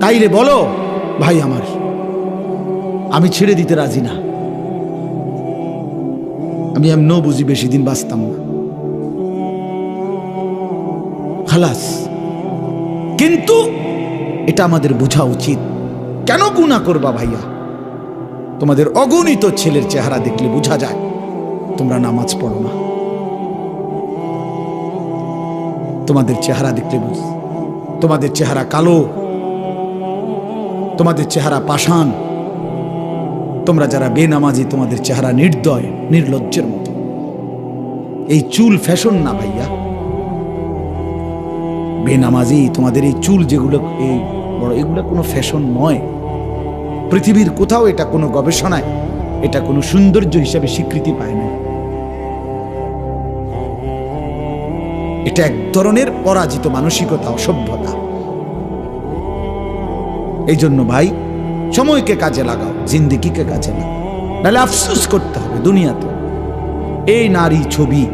তাইলে বলো, ভাই আমার। আমি ছেড়ে দিতে রাজি না। আমি এমনও বুঝি বেশি দিন বাঁচতাম না। খালাস, কিন্তু এটা আমাদের বোঝা উচিত। কেন গুণা করবা ভাইয়া? তোমাদের অগণিত ছেলের চেহারা দেখলে বোঝা যায়, তোমরা নামাজ পড়ো না। তোমাদের চেহারা দেখলে বুঝ তোমাদের চেহারা কালো, তোমাদের চেহারা পাষাণ। তোমরা যারা বেনামাজি, তোমাদের চেহারা নির্দয়, নির্লজ্জের মতো। এই চুল ফ্যাশন না ভাইয়া। বেনামাজি, তোমাদের এই চুল যেগুলো, এই বড়, এগুলো কোনো ফ্যাশন নয়। পৃথিবীর কোথাও এটা কোনো গবেষণায়, এটা কোনো সৌন্দর্য হিসাবে স্বীকৃতি পায় না। এটা এক ধরনের পরাজিত মানসিকতা, অসভ্যতা। এই জন্য ভাই, সময়কে কাজে লাগাও, জিন্দিগিকে কাজে লাগাও। নাহলে আফসুস করতে হবে দুনিয়াতে। এই নারী ছবি,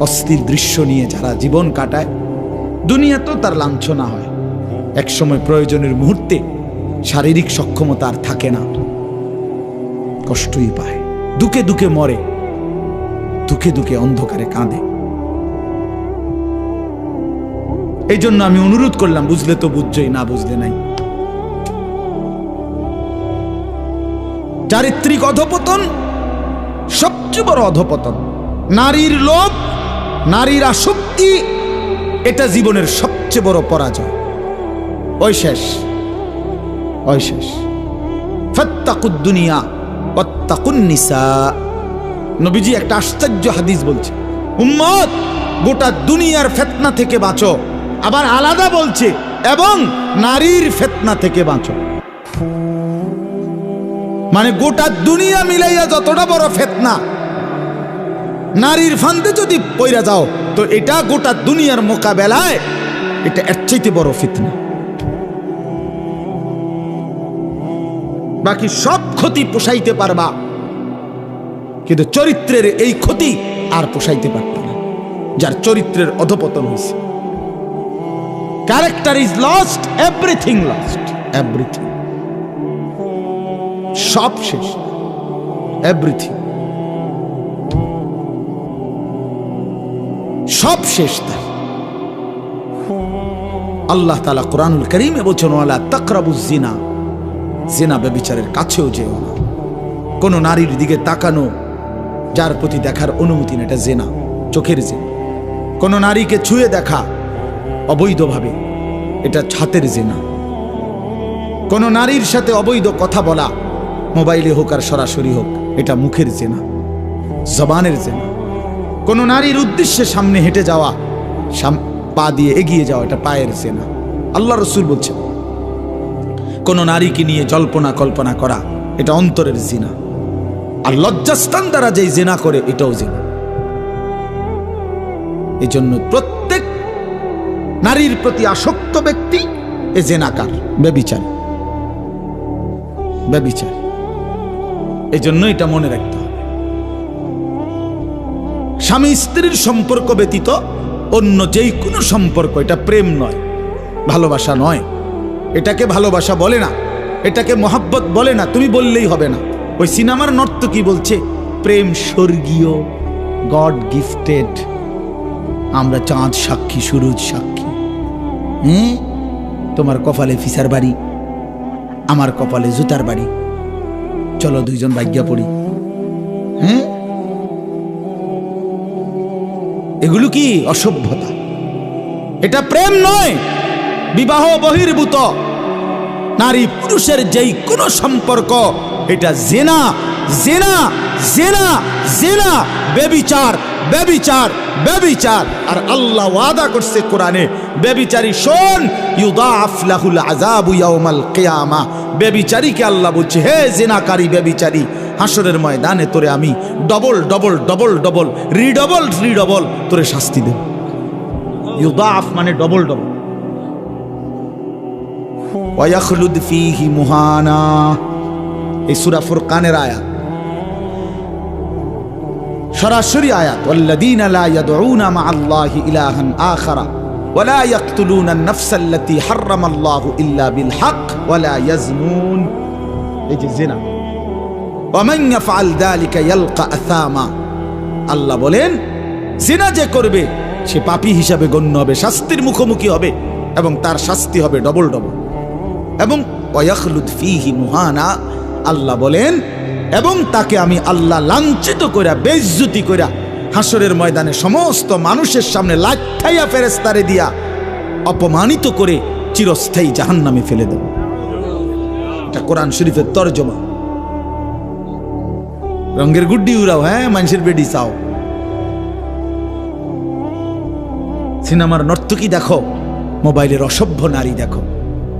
অস্থির দৃশ্য নিয়ে যারা জীবন কাটায়, দুনিয়াতেও তার লাঞ্ছনা হয়। একসময় প্রয়োজনের মুহূর্তে শারীরিক সক্ষমতা আর থাকে না। কষ্টই পায়। দুকে দুকে মরে, দুকে দুকে অন্ধকারে কাঁদে। এই জন্য আমি অনুরোধ করলাম, বুঝলে তো বুঝছই, না বুঝলে নাই। চারিত্রিক অধপতন, সবচেয়ে বড় অধপতন। নারীর লোভ, নারীর আসক্তি, এটা জীবনের সবচেয়ে বড় পরাজয়। ওই শেষ ওই শেষ। ফাত্তাকুদ দুনিয়া, ওয়াত্তাকুন নিসা। নবীজি একটা আশ্চর্য হাদিস বলছে, উম্মত, গোটা দুনিয়ার ফেতনা থেকে বাঁচো। আবার আলাদা বলছে, এবং নারীর ফেতনা থেকে বাঁচো। মানে গোটা দুনিয়া মিলাইয়া যতটা বড় ফেতনা, নারীর ফান্দে যদি পইরা যাও, তো এটা গোটা দুনিয়ার মোকাবেলায় এটা এর চাইতে বড় ফিতনা। বাকি সব ক্ষতি পোষাইতে পারবা, কিন্তু চরিত্রের এই ক্ষতি আর পোষাইতে পারত না, যার চরিত্রের অধপতন হয়েছে character is lost everything lost everything সব শেষ। এভরিথিং সব শেষ তার। আল্লাহ তালা কোরআনুল করিমে বলছেন, ওয়ালা তাকরাবুজ জিনা ব্যবিচারের কাছেও যেও না। কোনো নারীর দিকে তাকানো, যার প্রতি দেখার অনুমতি না, এটা জেনা চোখের জেনা কোনো নারীকে ছুঁয়ে দেখা অবৈধভাবে। এটা ছাতের জেনা। কোনো নারীর সাথে অবৈধ কথা বলা, মোবাইলে হোক আর সরাসরি হোক, এটা মুখের জেনা, জবানের জেনা। কোনো নারীর উদ্দেশ্যে সামনে হেঁটে যাওয়া পা দিয়ে এগিয়ে যাওয়া, এটা পায়ের জেনা। আল্লাহ রসুল বলছেন, কোন নারীকে নিয়ে জল্পনা কল্পনা করা, এটা অন্তরের জিনা। আর লজ্জাস্থান দ্বারা যেই জেনা করে, এটাও জেনা। এই জন্য প্রত্যেক নারীর প্রতি আসক্ত ব্যক্তি এ জেনাকার, ব্যবিচার। ব্যবিচার। এই জন্য এটা মনে রাখতে হবে। স্বামী স্ত্রীর সম্পর্ক ব্যতীত অন্য যেই কোনো সম্পর্ক, এটা প্রেম নয়, ভালোবাসা নয়। এটাকে ভালোবাসা বলে না, এটাকে মহাব্বত বলে না, তুমি বললেই হবে না। ওই সিনেমার নর্ত কি বলছে? প্রেম স্বর্গীয়, গড গিফটেড। আমরা চাঁদ সাক্ষী, সুরুজ সাক্ষী। হ্যাঁ তোমার কপালে ফিসার বাড়ি, আমার কপালে জুতার বাড়ি। চলো দুইজন ভাগ্যা পড়ি। হ্যাঁ? এগুলো কি অসভ্যতা? এটা প্রেম নয়, বিবাহ বহির্ভূত। নারী পুরুষের যেই কোনো সম্পর্ক, এটা জেনা জেনা জেনা জেনা, বেবিচার বেবিচার বেবিচার। আর আল্লাহ ওয়াদা করছে কোরআনে, বেবিচারি শোন ইউদাফ লাহুল আযাবু ইয়াউমাল কিয়ামা। বেবিচারীকে আল্লাহ বলছে, হে জেনাকারী বেবিচারী হাসরের ময়দানে তোরে আমি ডবল ডবল ডবল ডবল, রিডবল রিডবল তোরে শাস্তি দেব। ইউদাফ মানে ডবল ডবল। ওয়াখলুদ ফিহি মুহানা। এই সূরা ফুরকানের আয়াত। সরাসরি আয়াত ওয়াল্লাযীনা লা ইয়াদউনা মা আল্লাহি ইলাহান আখারা ولا يقتلون النفس التي حرم الله إلا بالحق ولا يزنون এই যে জিনা ومن يفعل ذلك يلقى أثاما আল্লাহ বলেন জিনা যে করবে সে পাপী হিসাবে গণ্য হবে শাস্তির মুখোমুখি হবে এবং তার শাস্তি হবে ডবল ডবল এবং ওয়াখলুদ ফিহি মুহানা আল্লাহ বলেন এবং তাকে আমি আল্লাহ লাঞ্ছিত কইরা বেজ্জুতি কইরা হাসরের ময়দানে সমস্ত মানুষের সামনে লাঠাইয়া ফেরেস্তারে দিয়া অপমানিত করে চিরস্থায়ী জাহান্নামে ফেলে দেব। এটা কোরআন শরীফের তর্জমা। রঙের গুড্ডি উড়াও হ্যাঁ? মানুষের বেডি চাও। সিনেমার নর্তকী দেখো, মোবাইলের অসভ্য নারী দেখো,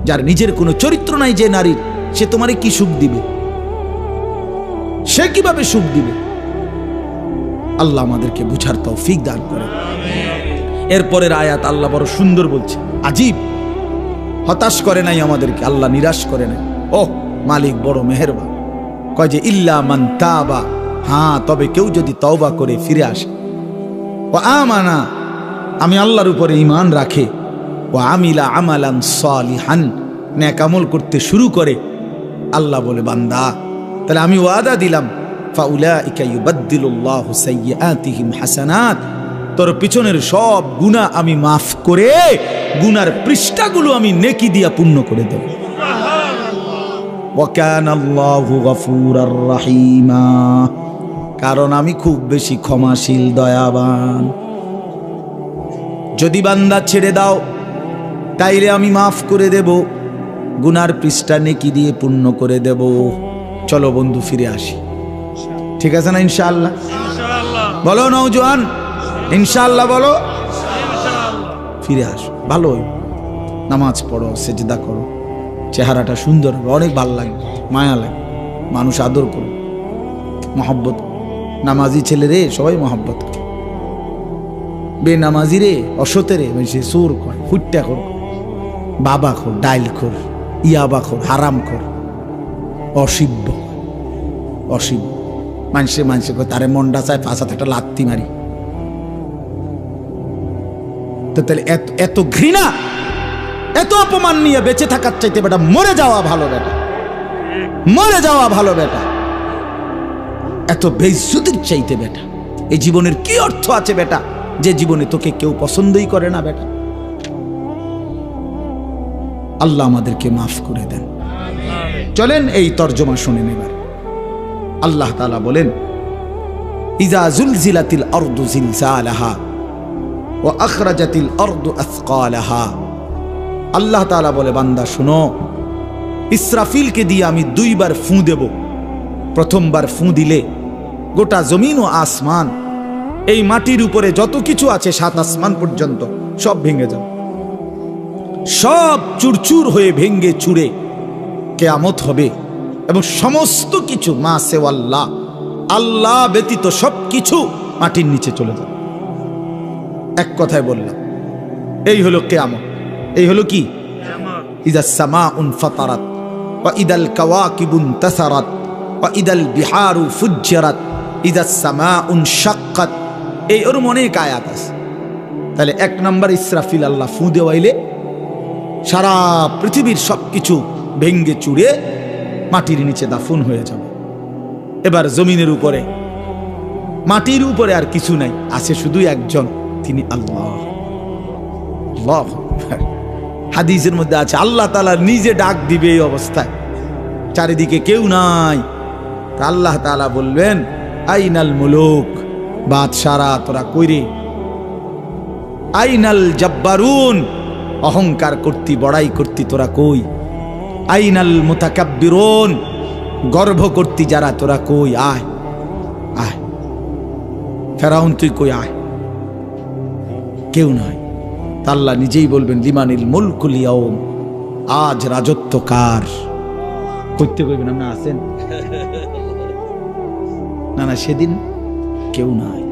যার নিজের কোনো চরিত্র নাই যে নারীর, সে তোমারে কি সুখ দিবে? সে কীভাবে সুখ দিবে? আল্লাহ আমাদেরকে বুঝার তৌফিক দান করে। এরপরের আয়াত আল্লাহ বড় সুন্দর বলছে, আজীব, হতাশ করে নাই আমাদেরকে, আল্লাহ নিরাশ করে নাই। ও মালিক বড় মেহেরবা কয় যে, ইল্লা মান তাবা। হ্যাঁ তবে কেউ যদি তওবা করে ফিরে আসে। ও আমানা। আমি আল্লাহর উপরে ইমান রাখে। ও আমিলা আমালান সালিহান। ন্যাক আমল করতে শুরু করে। আল্লাহ বলে, বান্দা তাহলে আমি ওয়াদা দিলাম হাসানাত, তোর পিছনের সব গুনাহ আমি মাফ করে গুনার পৃষ্ঠাগুলো আমি নেকি দিয়া পূর্ণ করে দেব। রাহিমা, কারণ আমি খুব বেশি ক্ষমাশীল, দয়াবান। যদি বান্দা ছেড়ে দাও, তাইলে আমি মাফ করে দেব, গুনার পৃষ্ঠা নেকি দিয়ে পূর্ণ করে দেব। চলো বন্ধু ফিরে আসি। ঠিক আছে না ইনশাআল্লাহ? বলো নৌজওয়ান ইনশাআল্লাহ বলো। ফিরে আসো। ভালো নামাজ পড়ো সেজদা করো। চেহারাটা সুন্দর হবে, অনেক ভালো লাগে মায়া লাগে মানুষ আদর করো। মহব্বত নামাজি ছেলে রে সবাই মহব্বত করে। বেনামাজি রে অসতে রে সে সুর কর ফুটটা কর। বাবা খোর ডাইল খোর ইয়াবা খোর হারাম খোর। অসিব্য। অসিব্য মানুষে মানুষে তারে মন্ডা চায় ফাঁসাতে একটা লাত্তি মারি। তো তাহলে এত এত ঘৃণা, এত অপমান নিয়ে বেঁচে থাকার চাইতে বেটা মরে যাওয়া ভালো বেটা। মরে যাওয়া ভালো বেটা। এত বেইজ্জতির চাইতে বেটা। এই জীবনের কি অর্থ আছে বেটা, যে জীবনে তোকে কেউ পছন্দই করে না বেটা? আল্লাহ আমাদেরকে মাফ করে দেন। চলেন এই তর্জমা শুনে এবার আল্লাহ তালা বলেন, ইজা জুলজিলাতিল আরদু জিলজালাহা ওয়া আখরাজাতিল আরদু আথকালাহা আল্লাহ তাআলা বলে, বান্দা, শুনো, ইসরাফিলকে দিয়ে আমি দুইবার ফু দেব। প্রথমবার ফু দিলে গোটা জমিন ও আসমান, এই মাটির উপরে যত কিছু আছে সাত আসমান পর্যন্ত সব ভেঙে যাবে। সব চুরচুর হয়ে ভেঙ্গে চুরে কেয়ামত হবে। এবং সমস্ত কিছু, মা সেওয়াল্লাহ আল্লাহ। ব্যতীত সব কিছু মাটির নিচে চলে যাবে এক কথায় বললাম, এই হলো কেয়ামত। এই হলো কি? ইদাল বিহারু সামা উন এই ওরম অনেক আয়াত আছে। তাহলে এক নম্বর ইসরাফিল আল্লাহ ফু সারা পৃথিবীর সব কিছু ভেঙ্গে চুড়ে মাটির নিচে দাফন হয়ে যাবে। এবার জমিনের উপরে, মাটির উপরে আর কিছু নাই, আছে শুধু একজন, তিনি আল্লাহ। হাদিসের মধ্যে আছে, আল্লাহ তালা নিজে ডাক দিবে এই অবস্থায়। চারিদিকে কেউ নাই। আল্লাহ তালা বলবেন, আইনাল মুলুক বাদশারা তোরা কইরে আইনাল জব্বারুন, অহংকার করতি, বড়াই করতি তোরা কই? আইনাল মুতাকাব্বিরুন গর্ভ করতি যারা, তোরা কই? আয় আয়। ফেরাউন, তুই কই? আয়। কেউ নয় তা আল্লাহ নিজেই বলবেন, লিমানিল মুলকুল ইয়াউম, আজ রাজত্ব কার? করতে কইবেন, আপনি আছেন? না না, সেদিন কেউ নাই।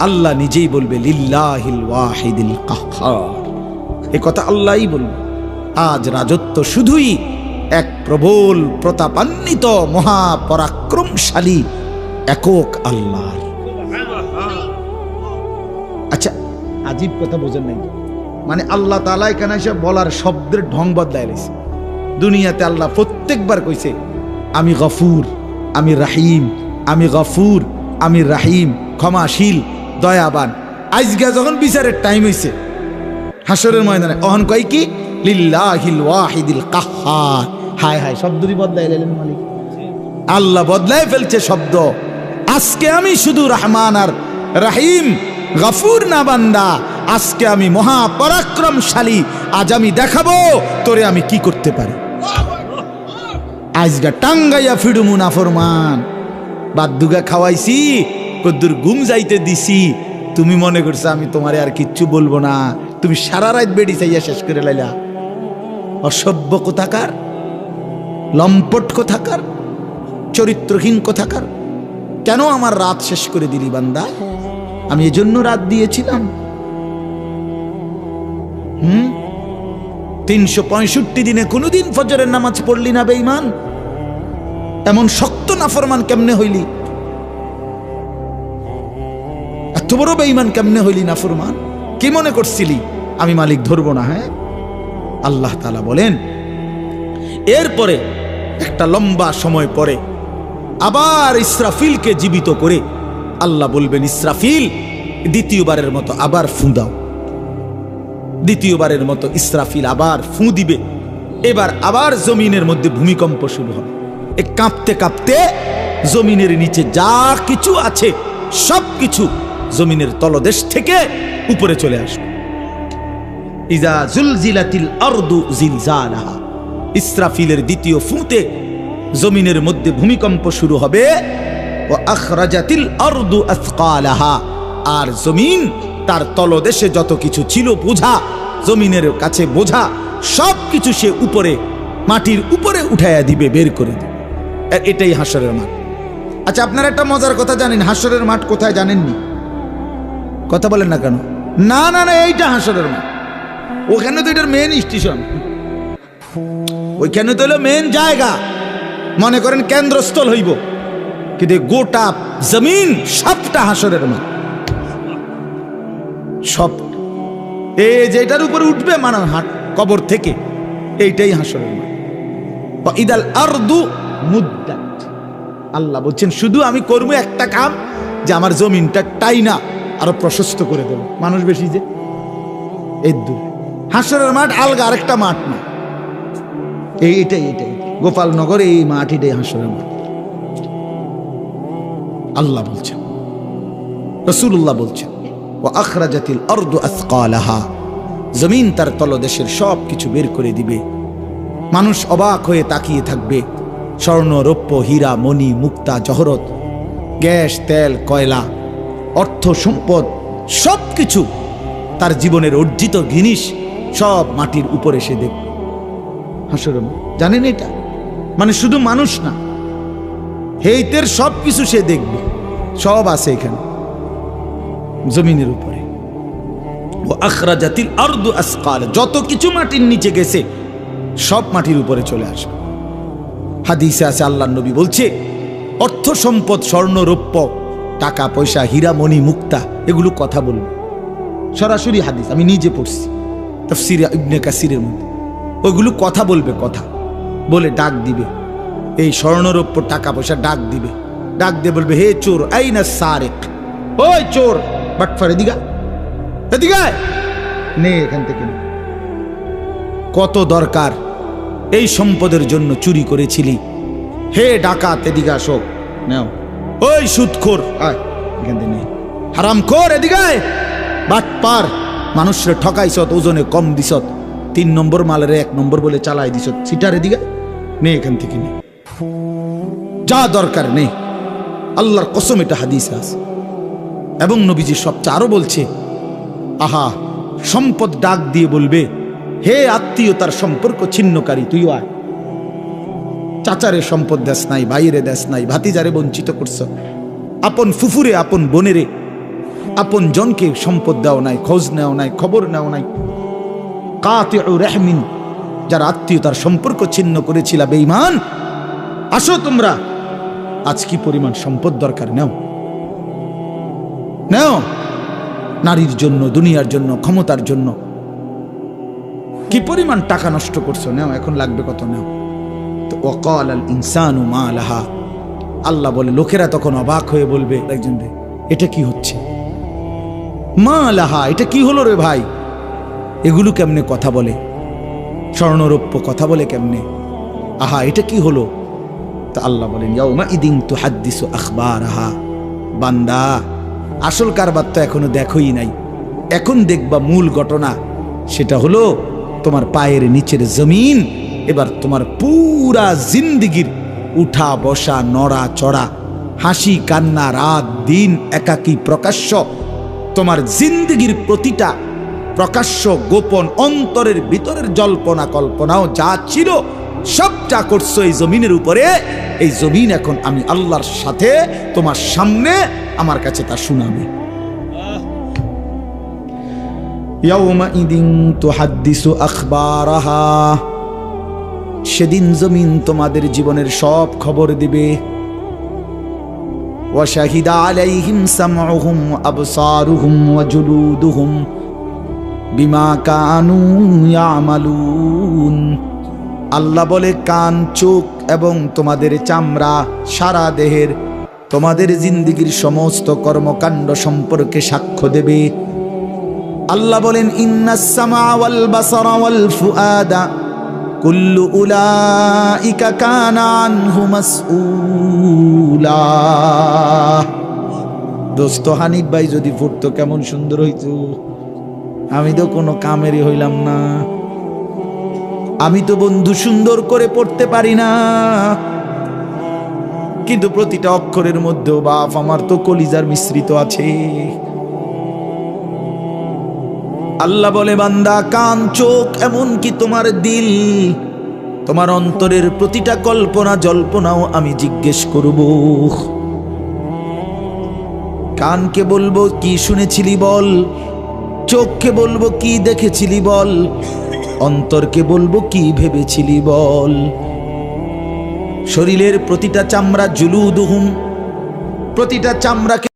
আল্লাহ নিজেই বলবে, লিল্লাহিল ওয়াহিদিল কাহ্হার এ কথা আল্লাহই বলবে। আজ রাজত্ব শুধুই এক প্রবল, প্রতাপান্বিত, মহাপরাক্রমশালী একক আল্লাহর। আচ্ছা আজীব কথা বোঝেন নাই মানে আল্লাহ তালা এখানে এসে বলার শব্দের ঢং বদলায় রয়েছে দুনিয়াতে আল্লাহ প্রত্যেকবার কইছে, আমি গফুর, আমি রাহিম, আমি গফুর, আমি রাহিম, ক্ষমাশীল, দয়াবান। আজকে যখন বিচারের টাইম হইছে হাসরের ময়দানে, অহন কয় কি? লিল্লাহিল ওয়াহিদিল কাহ্হার হায় হায়, শব্দটি বদলাই লাইলেন মালিক। আল্লাহ বদলায় ফেলছে শব্দ। আজকে আমি শুধু রহমান আর রাহিম, গফুর না বান্দা। আজকে আমি মহা পরাক্রমশালী আজ আমি দেখাবো তোরে আমি কি করতে পারি। আজগা টাঙ্গাইয়া ফিডুমু না ফরমান। বাদ্দুগা খাওয়াইছি, কদ্দুর ঘুম যাইতে দিছি। তুমি মনে করছ আমি তোমারে আর কিচ্ছু বলব না। তুমি সারা রাত বেড়ি চাইয়া শেষ করে লাইলা। অসভ্য কোথাকার, লম্পট কোথাকার, চরিত্রহীন কোথাকার। কেন আমার রাত শেষ করে দিলি বান্দা? আমি এজন্য রাত দিয়েছিলাম। হুম? তিনশো পঁয়ষট্টি দিনে কোনোদিন ফজরের নামাজ পড়লি না, বেঈমান। এমন শক্ত নাফরমান কেমনে হইলি? এত বড় বেঈমান কেমনে হইলি নাফরমান? কি মনে করছিলি? আমি মালিক ধরবো না হ্যাঁ? আল্লাহ তালা বলেন, এরপরে একটা লম্বা সময় পরে আবার ইসরাফিলকে জীবিত করে আল্লাহ বলবেন, ইসরাফিল, দ্বিতীয়বারের মতো আবার ফু দাও। দ্বিতীয়বারের মতো ইসরাফিল আবার ফুঁ দিবে। এবার আবার জমিনের মধ্যে ভূমিকম্প শুরু হবে। এ কাঁপতে কাঁপতে জমিনের নিচে যা কিছু আছে সব কিছু জমিনের তলদেশ থেকে উপরে চলে আসবে। ইজা জুলজিলাতিল আরদু জিলজালাহা। ইসরাফিলের দ্বিতীয় ফুঁতে জমিনের মধ্যে ভূমিকম্প শুরু হবে। ও আখরাজাতিল আরদু আসকালাহা। আর জমিন, তার তলদেশে যত কিছু ছিল বোঝা, জমিনের কাছে বোঝা, সব কিছু সে উপরে, মাটির উপরে উঠাইয়া দিবে, বের করে দিবে। এটাই হাসরের মাঠ। আচ্ছা আপনারা একটা মজার কথা জানেন, হাসরের মাঠ কোথায় জানেননি? কথা বলেন না কেন? না না না, এইটা হাসরের মাঠ। ওখানে তো এটার মেন স্টেশন ওইখানে তো হলো মেন জায়গা। মনে করেন কেন্দ্রস্থল হইব। কিন্তু গোটা জমিন সবটা হাসরের মাঠ। সব। এই যেটার উপরে উঠবে মানে হাট কবর থেকে, এইটাই হাসরের বা ইদাল আরদু মুদ্দাত। আল্লাহ বলছেন, শুধু আমি করব একটা কাম যে আমার জমিনটা টাইনা আরও প্রশস্ত করে দেবো। মানুষ বেশি যে এই দূর। হাসরের মাঠ আলগা আরেকটা মাঠ না। এই এটাই এটাই। গোপালনগর এই মাঠ, এটাই হাসরের মাঠ। আল্লাহ বলছেন রসুল্লাহ বলছেন ও আখরাজাতিল অর্দু আসকালাহা। জমিন তার তলদেশের সব কিছু বের করে দিবে। মানুষ অবাক হয়ে তাকিয়ে থাকবে। স্বর্ণ, রৌপ্য, হীরা, মণি, মুক্তা, জহরত, গ্যাস, তেল, কয়লা, অর্থ, সম্পদ সব কিছু তার জীবনের অর্জিত জিনিস সব মাটির উপরে সে দেখবে হাসর জানেন এটা? মানে শুধু মানুষ না, হেইতের সব কিছু সে দেখবে। সব আছে এখানে, জমিনের উপরে। ও আখরাজাতিল আরদু আসকাল যত কিছু মাটির নিচে গেছে, সব মাটির উপরে চলে আসবে। হাদিসে আছে আল্লাহ নবী বলছে, অর্থ সম্পদ, স্বর্ণ, রৌপ্য, টাকা, পয়সা, হীরা, মণি, মুক্তা, এগুলো কথা বলবে। সরাসরি হাদিস, আমি নিজে পড়ছি। তফসির ইবনে কাসিরের মধ্যে। ওইগুলো কথা বলবে, কথা। বলে ডাক দিবে। এই স্বর্ণরৌপ্য টাকা পয়সা ডাক দিবে। ডাক দিয়ে বলবে, হে চোর, এই না সারেক। ওই চোর, বাটফার, এদিকা এদিকে। নে এখান থেকে। কত দরকার এই সম্পদের জন্য চুরি করেছিলি। হে ডাকাত, এদিকে আসো। নাও। ওই সুদখোর, আয়, এখান থেকে নে। হারাম খোর এদিকে আয়। বাটপার। মানুষরে ঠকাইছত ওজনে কম দিছত তিন নম্বর মালের এক নম্বর বলে চালাই দিছত সিটার এদিকে? নে এখান থেকে নে। যা দরকার নেই আল্লাহর কসম, এটা হাদিস আছে। এবং নবীজি সবচেয়ে আরও বলছে, আহা, সম্পদ ডাক দিয়ে বলবে, হে আত্মীয়তার সম্পর্ক ছিন্নকারী তুইও আয়। চাচারে সম্পদ দেশ নাই বাইরে দেশ নাই, ভাতিজারে বঞ্চিত করছ। আপন ফুফুরে, আপন বোনেরে আপন জনকে সম্পদ দেওয়া নাই, খোঁজ নেওয়া নাই, খবর নেওয়া নাই। কাতে রেহমিন, যার আত্মীয়তার সম্পর্ক ছিন্ন করেছিল, বেঈমান। আসো তোমরা, আজ কি পরিমাণ সম্পদ দরকার? নেও। নেও। নারীর জন্য, দুনিয়ার জন্য, ক্ষমতার জন্য। কি পরিমাণ টাকা নষ্ট করছ? নেও, এখন লাগবে কত? নেও। তো ওকাল আল ইনসানু আল্লাহ বলে, লোকেরা তখন অবাক হয়ে বলবে, একজন এটা কি হচ্ছে? মা লাহা এটা কি হলো রে ভাই? এগুলো কেমনে কথা বলে? স্বর্ণরৌপ্য কথা বলে কেমনে? আহা, এটা কি হলো? তা আল্লাহ বলেন, ইয়াউমা ইদিন তু হাদ্দিসু আখবার আহা বান্দা, আসল কারবার তো এখনও দেখোই নাই। এখন দেখবা মূল ঘটনা, সেটা হলো তোমার পায়ের নিচের জমিন, এবার তোমার পুরা জিন্দিগির উঠা বসা নড়া চড়া, হাসি কান্না রাত দিন একাকী প্রকাশ্য তোমার জিন্দগির প্রতিটা প্রকাশ্য গোপন অন্তরের ভিতরের জল্পনা কল্পনাও যা ছিল, সবটা করছ এই জমিনের উপরে। এই জমিন এখন আমি আল্লাহর সাথে, তোমার সামনে, আমার কাছে তা শুনাবে। সেদিন জমিন তোমাদের জীবনের সব খবর দিবে। وشهد عليهم سمعهم وأبصارهم وجلودهم বিমা কানু ইয়ামালুন আল্লাহ বলে কান চোখ এবং তোমাদের চামড়া সারা দেহের তোমাদের জিন্দিগির সমস্ত কর্মকাণ্ড সম্পর্কে সাক্ষ্য দেবে আল্লাহ বলেন ইন্নাস সামা ওয়াল বাসারা ওয়াল ফুআদা কুল্লু উলাইকা কানা আনহু মাসউলা। দোস্ত হানিফ ভাই, যদি ফুটতো কেমন সুন্দর হইতো। আমি তো কোনো কামেরই হইলাম না। আমি তো বন্ধু সুন্দর করে পড়তে পারি না। কিন্তু প্রতিটা অক্ষরের মধ্যেও বাপ আমার তো কলিজার মিশ্রিত আছে। আল্লাহ বলে, বান্দা, কান, চোখ এমন কি তোমার দিল, তোমার অন্তরের প্রতিটা কল্পনা, জল্পনাও আমি জিজ্ঞেস করব। কানকে বলব, কি শুনেছিলি বল? চোখকে বলব, কি দেখেছিলি বল? অন্তরকে বলব, কি ভেবেছিলি বল? শরীরের প্রতিটা চামড়া জুলুদুহুম, প্রতিটা চামড়াকে